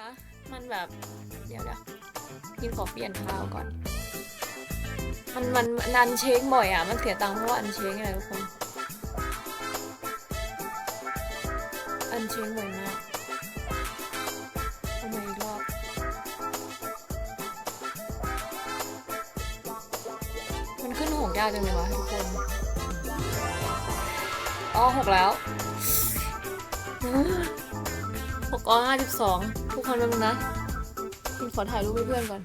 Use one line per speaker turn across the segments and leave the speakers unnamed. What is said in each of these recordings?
นะ มันแบบเดี๋ยวเดี๋ยวกินขอเปลี่ยนข้าวก่อน มันมันนอันเช็คบ่อยอะ มันเสียตังค์เพราะว่าอันเช็คไงทุกคน อันเช็คบ่อยมากเอามาอีกรอบมันขึ้นหกยากจังเลยวะทุกคน อ๋อหกแล้วหกอ๋อห้าสิบสอง ทุกคนนึงนะคุณขอถ่ายรูปให้เพื่อนก่อน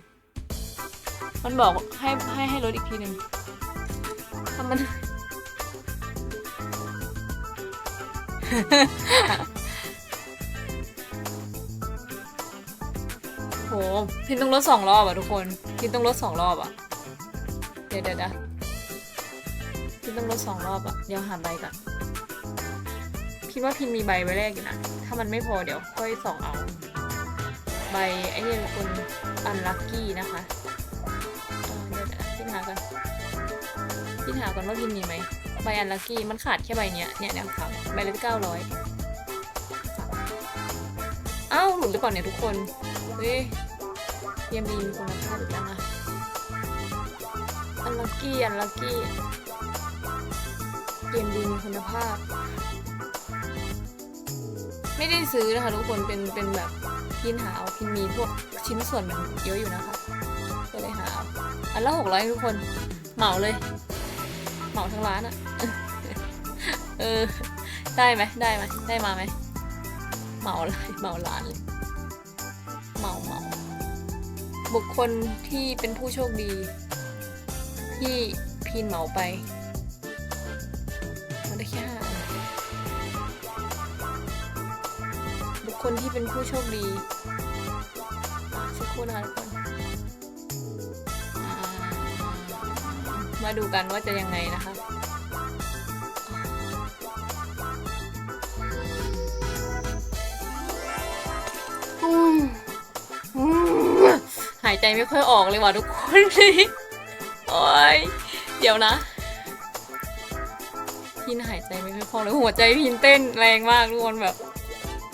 มันบอกให้ให้ให้ลดอีกทีหนึ่งทำมัน โหพินต้องลดสองรอบอะทุกคนพินต้องลดสองรอบอะ เดี๋ยวเดี๋ยวเดี๋ยวพินต้องลดสองรอบอะ เดี๋ยวหาใบก่อนพินว่าพินมีใบใบแรกอยู่นะ ถ้ามันไม่พอเดี๋ยวค่อยส่องเอา ใบไอ้นี่เป็นคนอันลัคกี้นะคะเออเดี๋ยวเดี๋ยวพินหาก่อนพินหาก่อนว่าพินมีไหมใบอันลัคกี้มันขาดแค่ใบเนี้ยเนี่ยเนี่ยครับใบละเก้าร้อยอ้าวหลุดหรือเปล่าเนี่ยทุกคนเฮ้ยเยมดีมีคุณภาพอีกแล้วนะอันลัคกี้อันลัคกี้เกมดีมีคุณภาพ ไม่ได้ซื้อนะคะทุกคนเป็นเป็นแบบ พินหาเอาพินมีพวกชิ้นส่วนเยอะอยู่นะคะก็เลยหาเอาอันละหกร้อยทุกคนเหมาเลย เหมาทั้งร้านอะเออได้ไหมได้ไหมได้มาไหมเหมาเลยเหมาร้านเลยเหมาเหมาบุคคลที่เป็นผู้โชคดี ที่พีนเหมาไป คคลที่เป็นผู้โชคดีอะสักครู่นะคะทุกคนมาดูกันว่าจะยังไงนะคะหายใจไม่ค่อยออกเลยว่ะทุกคนโอ้ยเดี๋ยวนะพินหายใจไม่ค่อยคล่องเลยหัวใจพินเต้นแรงมากทุกคนแบบ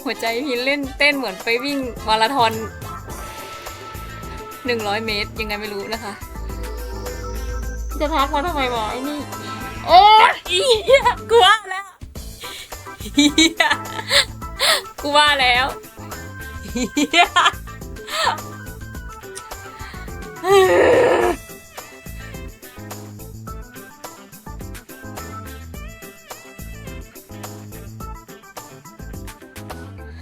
หัวใจพินเล่นเต้นเหมือนไปวิ่งมาราธอนหนึ่งร้อยเมตร ยังไงไม่รู้นะคะ จะทักมาทำไมวะไอ้นี่ โอ้ยอีเหี้ยกูว่าแล้วเหี้ยกูว่าแล้วเ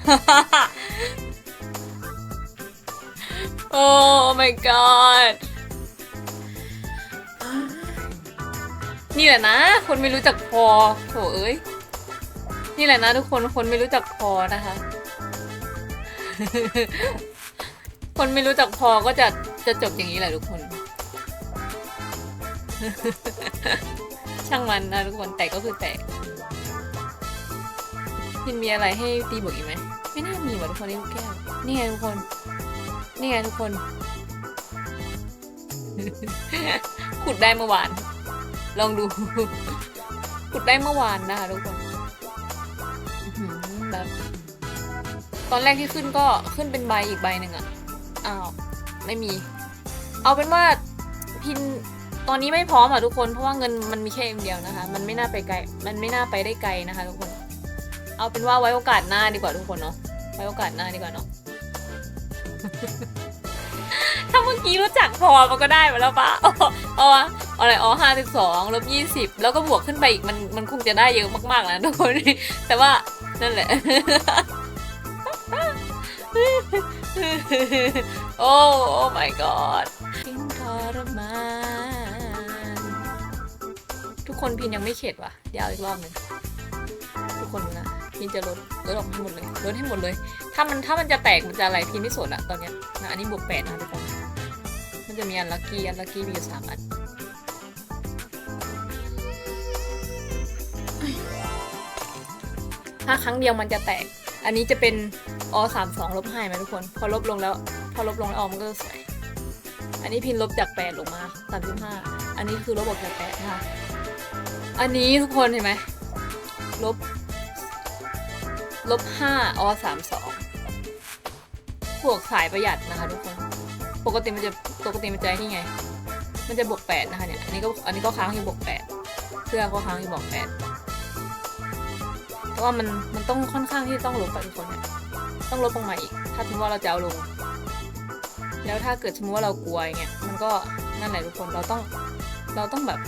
หี้ยโอ้ my god นี่แหละนะ คนไม่รู้จักพอโถเอ้ย นี่แหละนะทุกคน คนไม่รู้จักพอนะคะ คนไม่รู้จักพอก็จะจะจบอย่างนี้แหละทุกคน ช่างมันนะทุกคน แต่ก็คือแต่ พินมีอะไรให้ตีบวกอีกไหมไม่น่ามีว่ะทุกคนนี่ลูกแก้วนี่ไงทุกคน นี่ไงทุกคน ขุดได้เมื่อวาน ลองดู ขุดได้เมื่อวานนะคะทุกคนแบบตอนแรกที่ขึ้นก็ขึ้นเป็นใบอีกใบหนึ่งอะอ้าวไม่มี เอาเป็นว่าพินตอนนี้ไม่พร้อมอะทุกคนเพราะว่าเงินมันมีแค่เอ็มเดียวนะคะ มันไม่น่าไปไกล มันไม่น่าไปได้ไกลนะคะทุกคน เอาเป็นว่าไว้โอกาสหน้าดีกว่าทุกคนเนาะไว้โอกาสหน้าดีกว่าเนาะ ถ้าเมื่อกี้รู้จักพอมันก็ได้มาแล้วปะอ๋อออะไรอ๋อห้าสิบสองลบยี่สิบแล้วก็บวกขึ้นไปอีกมันมันคงจะได้เยอะมากๆนะทุกคน แต่ว่านั่นแหละ โอ้โอ้ my god พินทรมานทุกคนพินยังไม่เข็ดว่ะ เดี๋ยวอีกรอบหนึ่งทุกคนนะ พินจะลดลดออกให้หมดเลยลดให้หมดเลย ถ้ามันถ้ามันจะแตกมันจะอะไรพินไม่สนอะตอนเนี้ยนะอันนี้บวกแปดนะทุกคนมันจะมีอันลัคกี้อันลัคกี้มีอยู่สามอันถ้าครั้งเดียวมันจะแตก อันนี้จะเป็นอสามสองลบห้าไหมทุกคน พอลบลงแล้ว พอลบลงแล้วออกมันก็จะสวย อันนี้พินลบจากแปดลงมาสามสิบห้าอันนี้คือลบออกจากแปดนะคะอันนี้ทุกคนเห็นไหมลบ ลบห้าอสามสองพวกสายประหยัดนะคะทุกคน ปกติมันจะปกติมันจะนี่ไง มันจะบวกแปดนะคะเนี่ย อันนี้ก็อันนี้ก็ค้างอยู่บวกแปดเสื้อก็ค้างอยู่บวกแปดเพราะว่ามันมันต้องค่อนข้างที่ต้องลบไปทุกคนเนี่ยต้องลบลงมาอีก ถ้าสมมติว่าเราจะเอาลง แล้วถ้าเกิดสมมติว่าเรากลัวอย่างเงี้ย มันก็นั่นแหละทุกคน เราต้อง เราต้องแบบ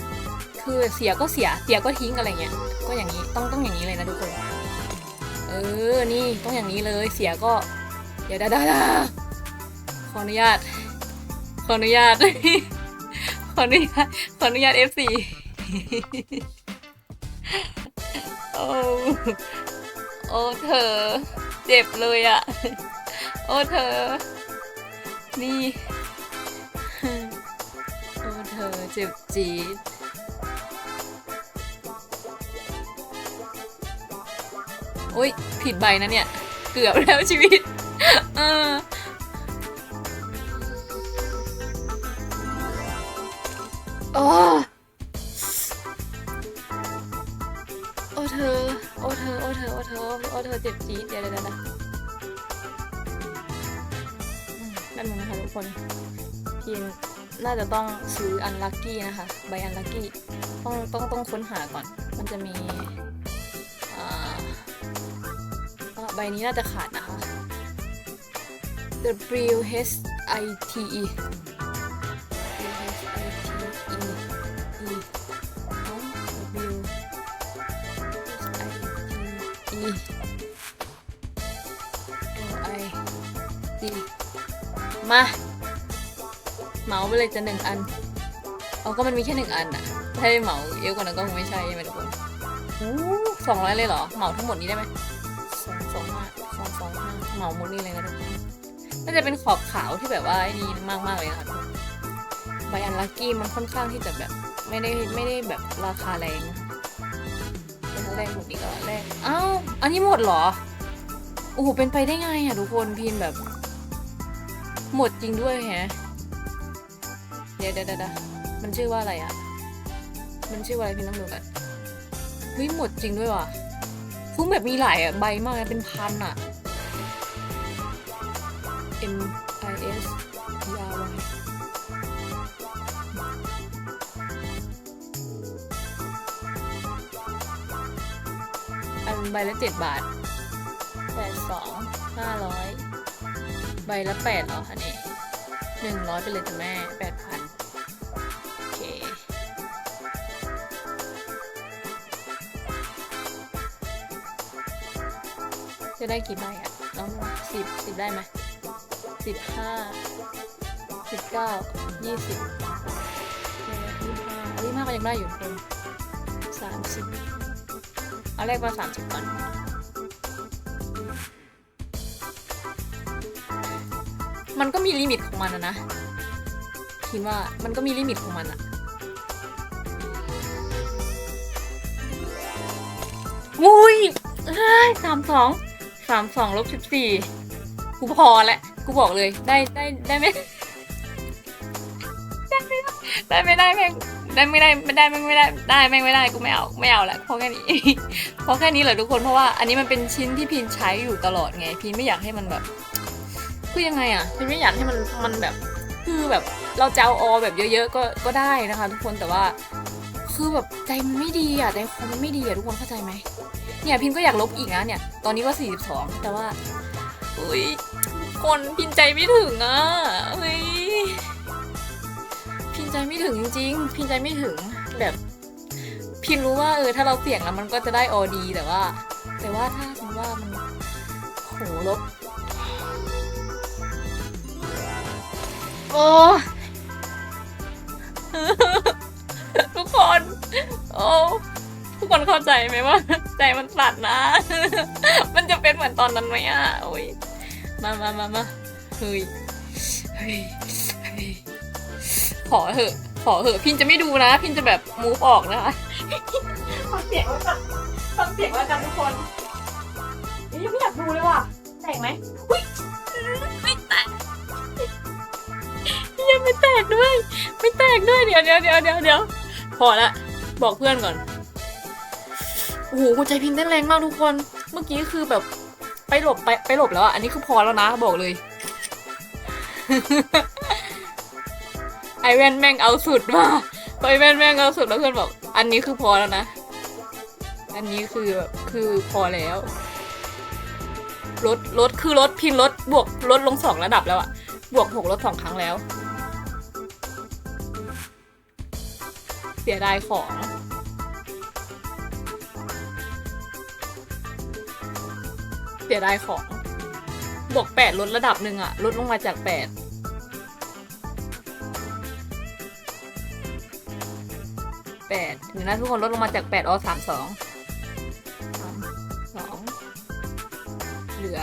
คือเสียก็เสีย เสียก็ทิ้งอะไรเงี้ย ก็อย่างนี้ ต้องต้องอย่างนี้เลยนะทุกคน เออ นี่ต้องอย่างนี้เลยเสียก็เดี๋ยวดาดาดาขออนุญาต ขออนุญาต ขออนุญาต ขออนุญาต F4 โอ้ โอ้เธอ เจ็บเลยอะ โอ้เธอ นี่ โอ้เธอเจ็บจี๊ด อ้ยผิดใบนะเนี่ย เกือบแล้วชีวิต เออโอ้โอ้เธอ โอ้เธอ โอ้เธอ โอ้เธอ โอ้เธอเจ็บจี๊ดเดี๋ยวเดี๋ยวเดี๋ยวนะนั่นมึงนะคะทุกคนทีมน่าจะต้องซื้ออันลั k กี้นะคะ ใบอันลั k กี้ ต้องต้องต้องค้นหาก่อน มันจะมี ใบนี้น่าจะขาดนะคะ W H I T E H I T E E เอ้า W H I T E L I D มา เหมาไปเลยจะหนึ่งอัน เอาก็มันมีแค่หนึ่งอันอะถ้าให้เหมาเยอะกว่านั้นก็คงไม่ใช่ใช่ไหมทุกคนสองร้อยเลยเหรอ เหมาทั้งหมดนี้ได้ไหม เหมาหมดนี่เลยนะทุกคนน่าจะเป็นขอบขาวที่แบบว่าไอ้นี่มากมากๆเลยนะคะใบอันลักกี้มันค่อนข้างที่จะแบบไม่ได้ไม่ได้แบบราคาแรงเป็นแรกหมดนี้ก็แรกอ้าวอันนี้หมดเหรอโอ้โหเป็นไปได้ไงอะทุกคนพิมพ์แบบ หมดจริงด้วยแฮะเดี๋ยวเดี๋ยวเดี๋ยวมันชื่อว่าอะไรอะ มันชื่อว่าอะไรพี่ต้องดูกันเฮ้ยหมดจริงด้วยว่ะฟุ้งแบบมีหลายอะใบมากเลยเป็นพันอะ I S E R Y อันใบละเจ็ดบาทแปดสองห้าร้อยใบละแปดเหรอคะเนี่ยหนึ่งร้อยไปเลยจ้ะแม่แปดพันโอเคจะได้กี่ใบอะน้องสิบสิบได้ไหม สิบห้าสิบเก้ายี่สิบยี่ห้ายี่ห้าก็ยังได้อยู่คนสามสิบเอาแรกมาสามสิบก่อนมันก็มีลิมิตของมันอะนะคิดว่ามันก็มีลิมิตของมันอะอุ้ยสามสองสามสองลบสิบสี่กูพอแล้ว กูบอกเลยได้ได้ได้ไหมได้ไม่ได้ได้แม่งได้ไม่ได้ไม่ได้แม่งไม่ได้ได้แม่งไม่ได้กูไม่เอาไม่เอาละเพราะแค่นี้เพราะแค่นี้แหละทุกคนเพราะว่าอันนี้มันเป็นชิ้นที่พินใช้อยู่ตลอดไงพินไม่อยากให้มันแบบคือยังไงอะพินไม่อยากให้มันมันแบบคือแบบเราจะเอาออแบบเยอะๆก็ก็ได้นะคะ ทุกคนแต่ว่า คือแบบใจมันไม่ดีอะใจคอมันไม่ดีอะทุกคนเข้าใจไหมเนี่ยพินก็อยากลบอีกนะเนี่ย ตอนนี้ก็ 42 แต่ว่าอุ้ย คนพินใจไม่ถึงอะเฮ้ยพินใจไม่ถึงจริงๆพินใจไม่ถึงแบบพินรู้ว่าเออถ้าเราเสี่ยงแล้วมันก็จะได้ออดีแต่ว่า แต่ว่าถ้าสมมติว่ามันโหลบโอ้ทุกคน โอ้ทุกคนเข้าใจไหมว่า ใจมันสั่นนะ มันจะเป็นเหมือนตอนนั้นไหมอะ โอ้ย มามามามาเฮ้ยเฮ้ยเฮ้ยขอเหอะ ขอเหอะ พินจะไม่ดูนะ พินจะแบบมูฟออกนะคะฟังเสียงไว้ก่อนฟังเสียงไว้กันทุกคนยังไม่อยากดูเลยว่ะแตกไหมอุ้ยไม่แตกยังไม่แตกด้วย ไม่แตกด้วย เดี๋ยวเดี๋ยวเดี๋ยวเดี๋ยวเดี๋ยวพอละ บอกเพื่อนก่อน โอ้โหหัวใจพิมพ์เต้นแรงมากทุกคน เมื่อกี้คือแบบ ไปหลบไปไปหลบแล้วอะ อันนี้คือพอแล้วนะบอกเลย ไอแว่นแม่งเอาสุดว่ะไอแว่นแม่งเอาสุดแล้วเพื่อนบอก อันนี้คือพอแล้วนะ อันนี้คือคือพอแล้วลดลดคือลดพินลดบวกลดลงสองระดับแล้วอะบวกหกลดสองครั้งแล้ว เสียดายของ เสียดายของบวกแปดลดระดับหนึ่งอะลดลงมาจากแปดแปดเดี๋ยวนะทุกคนลดลงมาจากแปดออสามสองสองเหลือ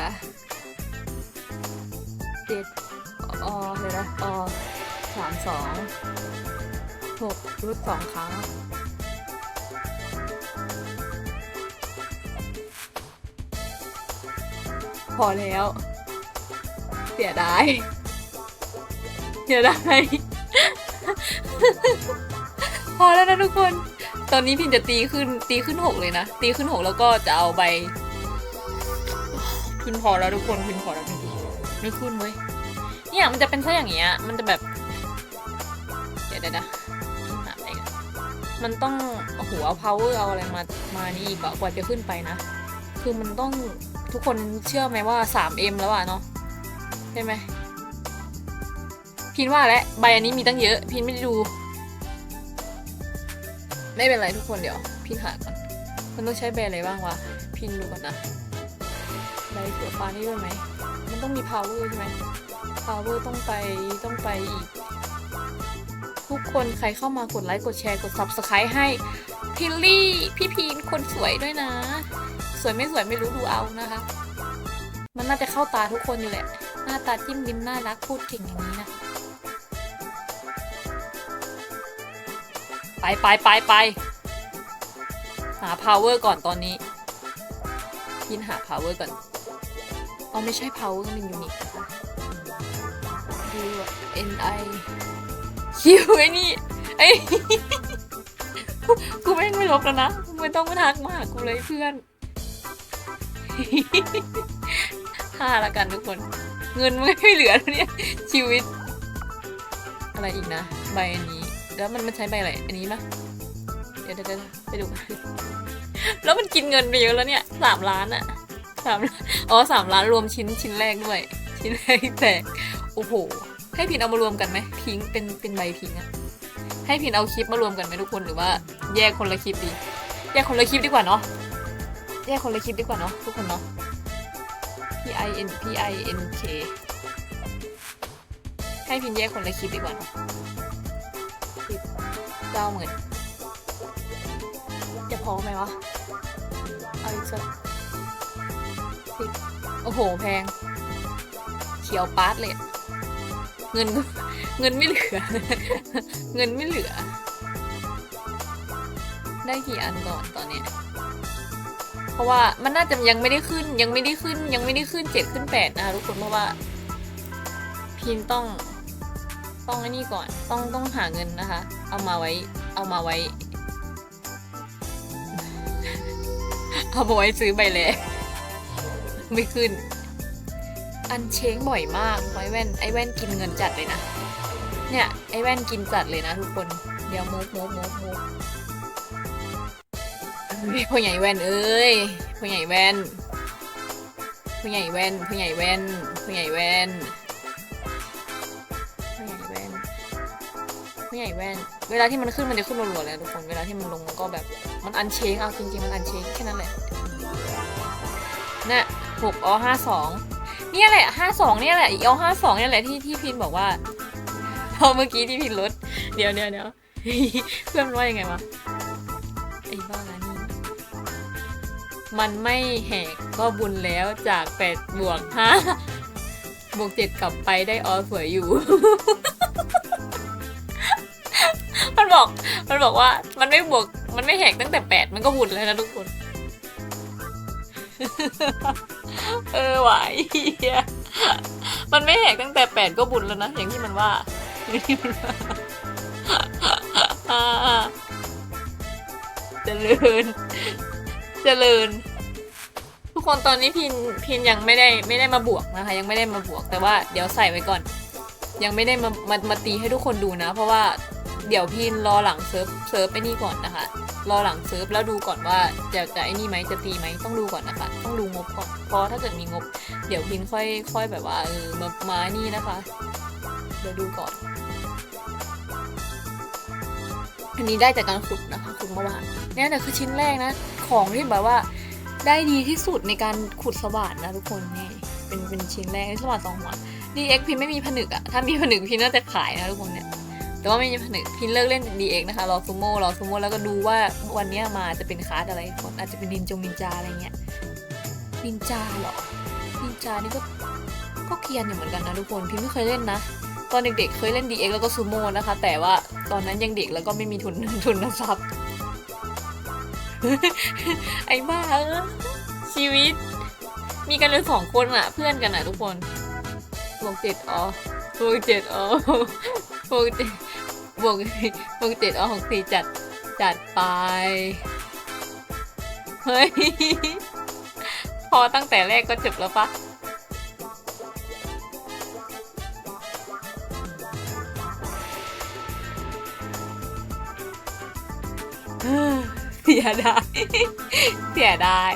เจ็ดออเดี๋ยวนะอ๋อสามสองหกลดสองครั้ง พอแล้ว เสียดายเสียดายพอแล้วนะทุกคน ตอนนี้พินจะตีขึ้นตีขึ้นหกเลยนะ ตีขึ้นหกแล้วก็จะเอาใบพินพอแล้วทุกคนพินพอแล้วจริงๆไม่ขึ้นเว้ยเนี่ยมันจะเป็นแค่อย่างเงี้ย มันจะแบบ เดี๋ยวเดี๋ยวเดี๋ยวหาไปก่อนมันต้องโอ้โหเอา power เอาอะไรมามานี่อีกอะกว่าจะขึ้นไปนะ คือมันต้อง ทุกคนเชื่อไหมว่า 3M แล้วอะเนาะใช่ไหมพินว่าแล้วใบอันนี้มีตั้งเยอะ พินไม่ได้ดู ไม่เป็นไรทุกคนเดี๋ยว พินหาก่อน มันต้องใช้แบอะไรบ้างวะ พินดูก่อนนะใบเสือฟ้านี่ด้วยไหม มันต้องมี power ใช่ไหม power ต้องไปต้องไปอีก ทุกคนใครเข้ามากดไลค์กดแชร์กด subscribe ให้พิลลี่ พี่พีนคนสวยด้วยนะ วยไม่สวยไม่รู้ดูเอานะคะ มันน่าจะเข้าตาทุกคนอยู่แหละ หน้าตาจิ้มลิ้มน่ารักพูดเก่งอย่างนี้นะไปไปไปไปหา power ก่อนตอนนี้ยินหา power ก่อนเอาไม่ใช่ power มันยูนิคนะคะดูอะ N I Q ไอ้นี่ไอ้กูแม่ไม่ลบแล้วนะ ไม่ต้องมาทักมาหากูเลยเพื่อน ห้าละกันทุกคน เงินมันไม่เหลือแล้วเนี่ยชีวิต อะไรอีกนะ ใบอันนี้ แล้วมันมันใช้ใบอะไร อันนี้ปะเดี๋ยวเดี๋ยวไปดูกันแล้วมันกินเงินไปเยอะแล้วเนี่ยสามล้านอะสามอ๋อสามล้านรวมชิ้นชิ้นแรกด้วย ชิ้นแรกแตกโอ้โห ให้พินเอามารวมกันไหมพิงเป็นเป็นใบพิงอะให้พินเอาคลิปมารวมกันไหมทุกคนหรือว่า แยกคนละคลิปดี แยกคนละคลิปดีกว่าเนาะ แยกคนละคลิปดีกว่าเนาะทุกคนเนาะ P I N P I N K ให้พินแยกคนละคลิปดีกว่าเนาะสิบเก้าหมื่นจะพอไหมวะ เอาอีกสักสิบโอ้โห แพง เขียวปาร์ตเลย เงิน เงินไม่เหลือ เงินไม่เหลือ ได้กี่อันก่อนตอนเนี้ย เพราะว่ามันน่าจะยังไม่ได้ขึ้นยังไม่ได้ขึ้น ยังไม่ได้ขึ้นเจ็ดขึ้นแปดนะคะทุกคนเพราะว่า พินต้อง ต้องไอ้นี่ก่อนต้องต้องหาเงินนะคะ เอามาไว้ เอามาไว้ เอามาไว้ซื้อใบแลไม่ขึ้น อันเช้งบ่อยมากไอแว่นไอแว่นกินเงินจัดเลยนะเนี่ยไอแว่นกินจัดเลยนะทุกคนเดี๋ยวมูฟมูฟมูฟมูฟ พ่อใหญ่แว่นเอ้ยพ่อใหญ่แว่นพ่อใหญ่แว่นพ่อใหญ่แว่นพ่อใหญ่แว่นพ่อใหญ่แว่นพ่อใหญ่แว่น เวลาที่มันขึ้นมันจะขึ้นรัวๆเลยทุกคน เวลาที่มันลงมันก็แบบ มันอันเชงเอาจริงๆมันอันเชงแค่นั้นแหละน่ะหกอ๋อห้าสองเนี่ยแหละห้าสองเนี่ยแหละอีอ๋อห้าสองเนี่ยแหละที่ที่พินบอกว่าพอเมื่อกี้ที่พินลดเดี๋ยวเดี๋ยวเดี๋ยวเพื่อนว่ายังไงวะไอ้บ้าน มันไม่แหกก็บุญแล้วจากแปดบวกห้าบวกเจ็ดกลับไปได้ออสวยอยู่ มันบอก มันบอกว่า มันไม่บวก มันไม่แหกตั้งแต่แปดมันก็บุญแล้วนะทุกคน เออไหวอ้เหี้ยมันไม่แหกตั้งแต่แปดก็บุญแล้วนะ อย่างที่มันว่าอย่างที่มันว่าจริญ เจริญ ทุกคนตอนนี้พินพินยังไม่ได้ไม่ได้มาบวกนะคะ ยังไม่ได้มาบวกแต่ว่าเดี๋ยวใส่ไว้ก่อน ยังไม่ได้มามามาตีให้ทุกคนดูนะ เพราะว่าเดี๋ยวพี่รอหลังเซิร์ฟเซิร์ฟไปนี่ก่อนนะคะ รอหลังเซิร์ฟแล้วดูก่อนว่าจะจะไอ้นี่ไหมจะตีไหมต้องดูก่อนนะคะ ต้องดูงบก่อนเพราะถ้าเกิดมีงบ เดี๋ยวพินค่อยค่อยแบบว่าเออมามานี่นะคะ เดี๋ยวดูก่อน อันนี้ได้จากการขุดนะคะขุดเมื่อวานเนี่ยแต่คือชิ้นแรกนะ ของที่แบบว่าได้ดีที่สุดในการขุดสว่านนะทุกคนนี่เป็นเป็นชิ้นแรกสว่านสองหัวดีเอ็กพินไม่มีผนึกอะถ้ามีผนึกพินน่าจะขายนะทุกคนเนี่ยแต่ว่าไม่มีผนึกพินเลิกเล่นดีเอ็กนะคะรอซูโม่รอซูโม่แล้วก็ดูว่าวันนี้มาจะเป็นคลาสอะไรคนอาจจะเป็นนินจงนินจาอะไรเงี้ยนินจาเหรอนินจานี่ก็ก็เกียนอยู่เหมือนกันนะทุกคนพินไม่เคยเล่นนะ ตอนเด็กๆเคยเล่น DX แล้วก็ซูโม่นะคะ แต่ว่าตอนนั้นยังเด็กแล้วก็ไม่มีทุนทุนทรัพย์ ไอ้บ้าชีวิต มีกันเลยสองคนอะเพื่อนกันอะทุกคนบวกเจ็ดอ๋อบวกเจ็ดอ๋อบวกเจ็ดบวกบวกเจ็ดอ๋อของสี่จัดจัดไป เฮ้ย พอตั้งแต่แรกก็จบแล้วปะเสีย ดายเสียดาย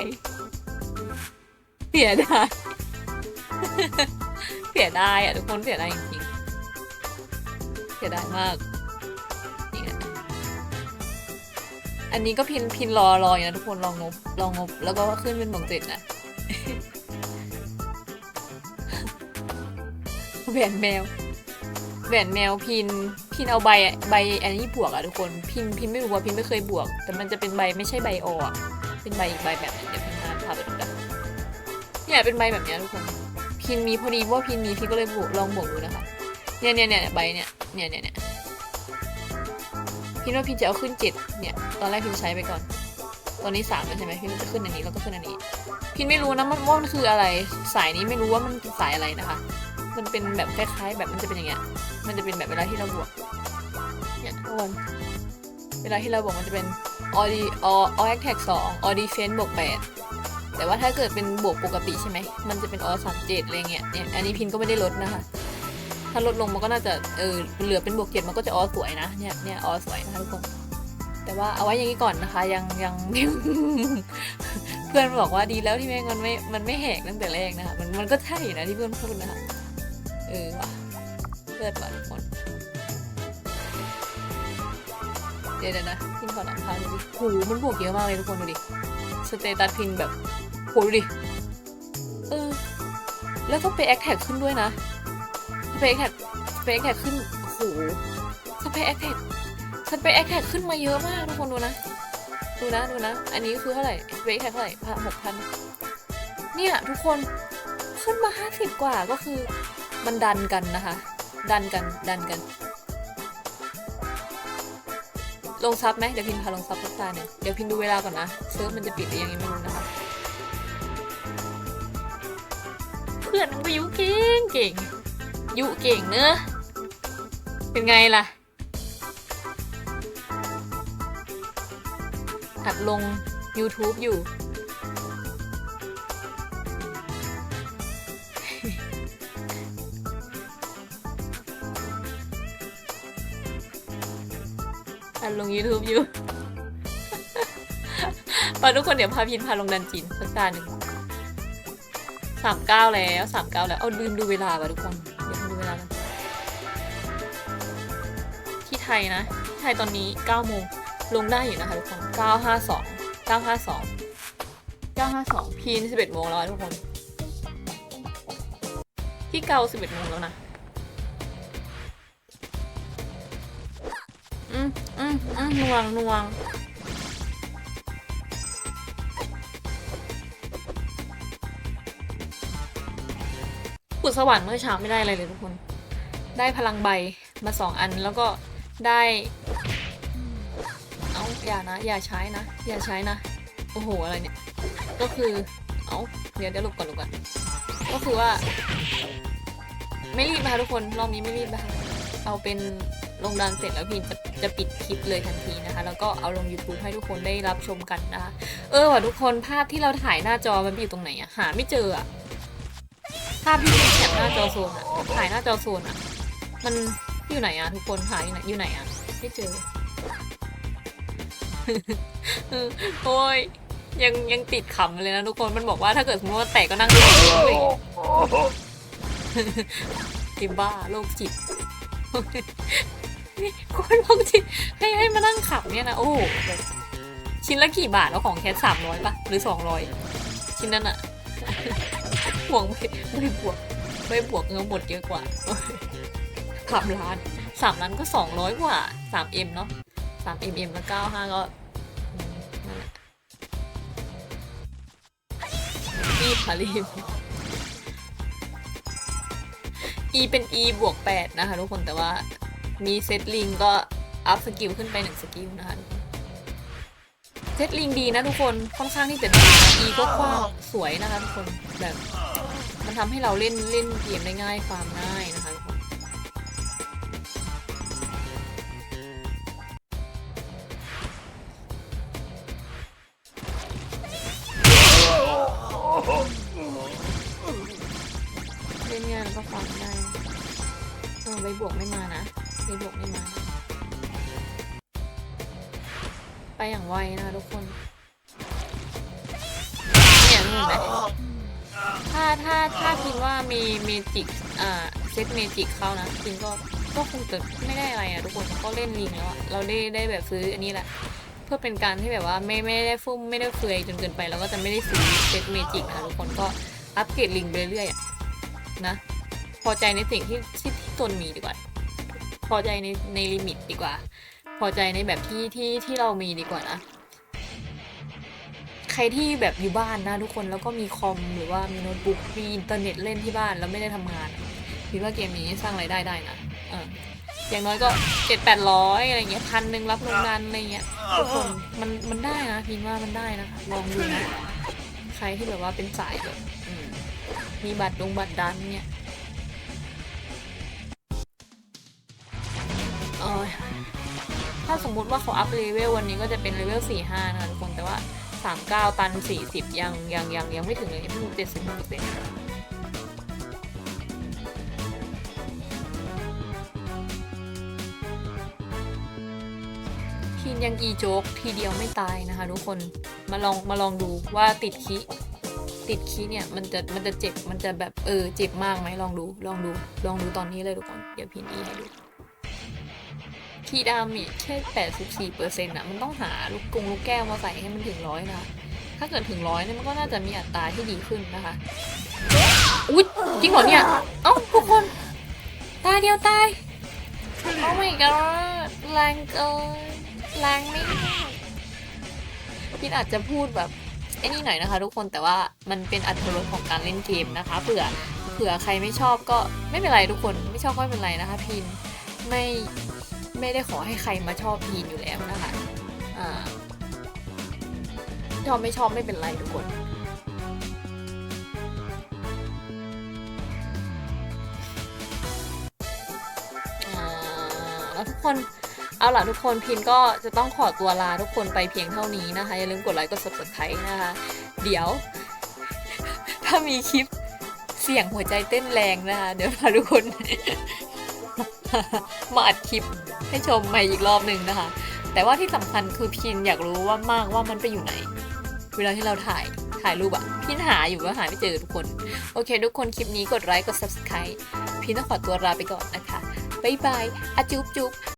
เสียดายเสียดายอะทุกคนเสียดายจริงๆเสียดายมากนี่นะอันนี้ก็พินพินรอรออยู่นะทุกคนรองบรองบ แล้วก็ขึ้นเป็นหมวกเจ็ดนะแหวนแมวแหวนแมวพิน พินเอาใบใบอันนี้บวกอะทุกคนพินพินไม่รู้ว่าพินไม่เคยบวก แต่มันจะเป็นใบไม่ใช่ใบออะเป็นใบอีกใบแบบเดี๋ยวพินมาพาไปดูกันเนี่ยเป็นใบแบบนี้ทุกคน พินมีพอดีว่าพินมีพินก็เลยบวกลองบวกดูนะคะเนี่ยเนี่ยเนี่ยใบเนี่ยเนี่ยเนี่ยเนี่ยพินว่าพินจะเอาขึ้นเจ็ดเนี่ยตอนแรกพินใช้ไปก่อน ตอนนี้สามแล้วใช่ไหมพินจะขึ้นอันนี้แล้วก็ขึ้นอันนี้ พินไม่รู้นะมันว่ามันคืออะไรสายนี้ไม่รู้ว่ามันเป็นสายอะไรนะคะ มันเป็นแบบคล้ายๆ แบบมันจะเป็นอย่างเงี้ยมันจะเป็นแบบเวลาที่เราบวก ทุกคน เวลาที่เราบวกมันจะเป็นออดีออแอคแท็กสองออดีเฟนบวกแปดแต่ว่าถ้าเกิดเป็นบวกปกติใช่ไหม มันจะเป็นออสามเจ็ดอะไรเงี้ยเนี่ยอันนี้พินก็ไม่ได้ลดนะคะ ถ้าลดลงมันก็น่าจะเออเหลือเป็นบวกเจ็ดมันก็จะออสวยนะเนี่ยเนี่ยออสวยนะคะทุกคนแต่ว่าเอาไว้อย่างนี้ก่อนนะคะ ยังยัง เพื่อนบอกว่าดีแล้วที่แม่งมันไม่มันไม่แหกตั้งแต่แรกนะคะมันมันก็ใช่นะที่เพื่อนพูดนะคะเออว่ะเลิศว่ะทุกคน เดี๋ยวนะพินขอหลังพาดูดิโหมันบวกเยอะมากเลยทุกคนดูดิสเตตัสพินแบบโหดูดิเออแล้วก็ไปแอคแท็กขึ้นด้วยนะสเปคแท็กสเปคแท็กขึ้นโหสเปแอคแท็กสเปแอคแท็กขึ้นมาเยอะมากทุกคนดูนะดูนะดูนะ อันนี้คือเท่าไหร่สเปคแท็กเท่าไหร่พันหกพันเนี่ยทุกคนขึ้นมาห้าสิบกว่าก็คือมันดันกันนะคะ ดันกันดันกัน ลงซับไหมเดี๋ยวพินพาลงซับสักตาหนึ่งเดี๋ยวพินดูเวลาก่อนนะเซิร์ฟมันจะปิดหรือยังไงไม่รู้นะคะเพื่อนมันก็ยุเก่งเก่งยุเก่งเนอะเป็นไงล่ะอัดลง YouTube อยู่ อันลง YouTube อยู่มาทุกคนเดี๋ยวพาพินพาลงดันจินสักตาหนึ่งสามเก้าแล้วสามเก้าแล้ว เอาลืมดูเวลาว่ะทุกคนเดี๋ยวดูเวลากันที่ไทยนะที่ไทยตอนนี้เก้าโมงลงได้อยู่นะคะทุกคนเก้าห้าสองเก้าห้าสองเก้าห้าสองพีนสิบเอ็ดโมงแล้วทุกคน ที่เกาสิบเอ็ดโมงแล้วนะ อืมอืมนวงนวงขุดสวรรค์เมื่อเช้าไม่ได้อะไรเลยทุกคน ได้พลังใบมาสองอันแล้วก็ได้ เอาอย่านะ อย่าใช้นะ อย่าใช้นะ โอ้โห อะไรเนี่ย ก็คือ เอาเดี๋ยวเดี๋ยวหลบก่อนหลบก่อน ก็คือว่า ไม่รีบนะคะทุกคน รอบนี้ไม่รีบนะคะ เอาเป็น ลงดันเสร็จแล้วพี่จะจะปิดคลิปเลยทันทีนะคะ แล้วก็เอาลง YouTube ให้ทุกคนได้รับชมกันนะคะเออว่ะทุกคนภาพที่เราถ่ายหน้าจอมันไปอยู่ตรงไหนอะหาไม่เจออะภาพที่เป็นแคปหน้าจอโซนอะถ่ายหน้าจอโซนอะมันอยู่ไหนอะทุกคนหาอยู่ไหนอยู่ไหนอะไม่เจอเออโอ้ยยังยังติดขำเลยนะทุกคนมันบอกว่าถ้าเกิดสมมติว่าแตกก็นั่งดูเลยติบ้าโรคจิตนี่ คนโรคจิตให้ให้มานั่งขับเนี่ยนะ โอ้โหแบบชิ้นละกี่บาทแล้วของแค่สามร้อยป่ะ หรือสองร้อยชิ้นนั้นอะห่วงไม่ไม่บวกไม่บวกเงินหมดเยอะกว่าสามล้านสามล้านก็สองร้อยกว่าสามเอ็มเนาะสามเอ็มเอ็มแล้วเก้าห้าก็อืมนั่นแหละรีบค่ะรีบ E เป็น E บวก8นะคะทุกคนแต่ว่า มีเซตลิงก็อัพสกิลขึ้นไปหนึ่งสกิลนะคะทุกคนเซตลิงดีนะทุกคนค่อนข้างที่จะดีก็กว้างสวยนะคะทุกคนแบบมันทำให้เราเล่นเล่นเกมได้ง่ายความง่ายนะคะทุกคนเล่นง่ายแล้วก็ความง่ายเออใบบวกไม่มานะ ใบบวกไม่มาไปอย่างไวนะทุกคนเนี่ยเห็นไหมถ้าถ้าถ้าพิมว่ามีเมจิกอ่าเซตเมจิกเข้านะพิมก็ก็คงจะไม่ได้อะไรอะทุกคนก็เล่นลิงแล้วอะเราได้ได้แบบซื้ออันนี้แหละ เพื่อเป็นการที่แบบว่าไม่ไม่ได้ฟุ่มไม่ได้เฟือยจนเกินไปเราก็จะไม่ได้ซื้อเซตเมจิกนะทุกคนก็อัปเกรดลิงเรื่อยๆอะนะพอใจในสิ่งที่ที่ตนมีดีกว่า พอใจในในลิมิตดีกว่า พอใจในแบบที่ที่ที่เรามีดีกว่านะ ใครที่แบบอยู่บ้านนะทุกคนแล้วก็มีคอมหรือว่ามีโน้ตบุ๊กมีอินเทอร์เน็ตเล่นที่บ้านแล้วไม่ได้ทำงานคิดว่าเกมนี้สร้างรายได้ได้นะเอออย่างน้อยก็เจ็ดแปดร้อยอะไรเงี้ยพันหนึ่งรับลงดันอะไรเงี้ยทุกคนมันมันได้นะพิมว่ามันได้นะคะลองดูนะใครที่แบบว่าเป็นสายแบบมีบัตรลงบัตรดันเนี่ย อถ้าสมมุติว่าเขาอัพเลเวลวันนี้ก็จะเป็นเลเวลสี่ห้านะคะทุกคนแต่ว่าสามเก้าตันสี่สิบยังยังยังยังไม่ถึงเลยยังไม่งเจ็ดสิบเปอร์เซ็นต์ทีนยังอีโจ๊กทีเดียวไม่ตายนะคะทุกคนมาลองมาลองดูว่าติดคีติดคีเนี่ยมันจะมันจะเจ็บมันจะแบบเออเจ็บมากไหมลองดูลองดูลองดูตอนนี้เลยทุกคนเดี๋ยวพินอีให้ดู ทีดามิแค่แปดสิบสี่เปอร์เซ็นต์อะมันต้องหาลูกกงลูกแก้วมาใส่ให้มันถึงร้อยนะคะถ้าเกิดถึงร้อยเนี่ยมันก็น่าจะมีอัตราที่ดีขึ้นนะคะอุ๊ยจริงเหรอเนี่ย เอ้าทุกคน ตายเดียวตาย โอ้ my god แรงเกินแรงไม่พินอาจจะพูดแบบไอ้นี่หน่อยนะคะ ทุกคนแต่ว่ามันเป็นอัตรสของการเล่นเกมนะคะเผื่อเผื่อใครไม่ชอบก็ไม่เป็นไรทุกคนไม่ชอบก็ไม่เป็นไรนะคะพิน ไม่ไม่ได้ขอให้ใครมาชอบพีนอยู่แล้วนะคะอ่าชอบไม่ชอบไม่เป็นไรทุกคนทุกคนเอาล่ะทุกคนพินก็จะต้องขอตัวลาทุกคนไปเพียงเท่านี้นะคะ อย่าลืมกดไลค์กด subscribe นะคะ เดี๋ยว ถ้ามีคลิปเสียงหัวใจเต้นแรงนะคะ เดี๋ยวพาทุกคน มาอัดคลิปให้ชมใหม่อีกรอบหนึ่งนะคะ แต่ว่าที่สำคัญคือพินอยากรู้ว่ามากว่ามันไปอยู่ไหน เวลาที่เราถ่ายถ่ายรูปอะพินหาอยู่ก็หาไม่เจอทุกคน โอเค ทุกคนคลิปนี้กดไลค์กด subscribe พินต้องขอตัวลาไปก่อนนะคะ บ๊ายบายอจุ๊บจุ๊บ